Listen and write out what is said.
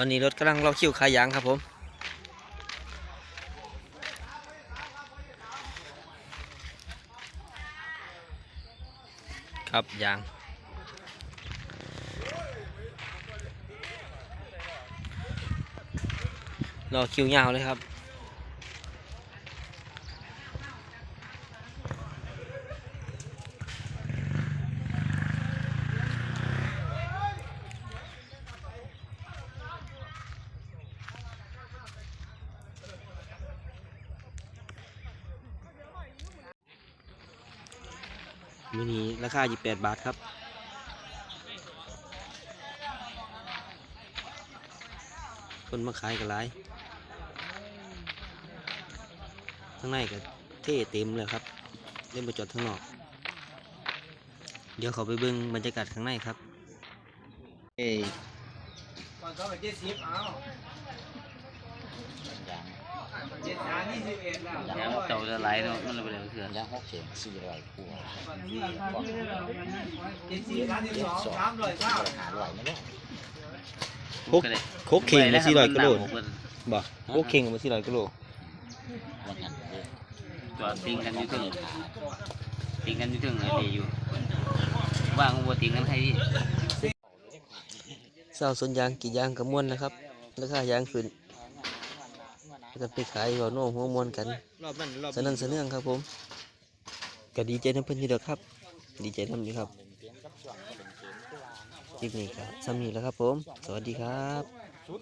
อนนี้รถกำลังรอคิวขายยางครับผม ครับยางรอคิวยาวเลยครับ มินิราคา 28 บาทครับ คนมาขายกันหลายข้างในก็เท่เต็มเลยครับเล่นไปจอดข้างนอก เดี๋ยวเขาไปเบิ่งบรรยากาศข้างในครับ เอ้ยก่อนเขาไปเจ็ดสิบเอา ยี่สิบเอ็ดแล้วยางเจ้าจะไหลเนาะมันเลยไปเลยเถื่อนยางหกเข็มสี่ร้อยคู่เจ็ดสี่สามสิบสองสามร้อยเก้าหาร้อยไม่ได้คุกคุกเข่งมาสี่ร้อยกิโลบ่คุกเข่งมาสี่ร้อยกิโลวันนั้นเลยจอดติงกันอยู่ถึงติงกันอยู่ถึงไอ้ดีอยู่ว่างบ่ติงกันให้เศร้าสนยางกี่ยางกับม้วนนะครับราคายางขึ้น แล้วก็ไปขายหัวโน้หัวมวนกันรอบนั้นรอบสนั่นสะเนื่องครับผมก็ดีใจน้ำเพิ่นอยู่เด้อครับ ดีใจน้ำอยู่ครับคลิปนี้ครับซ้ำนี้แล้วครับผม สวัสดีครับชุด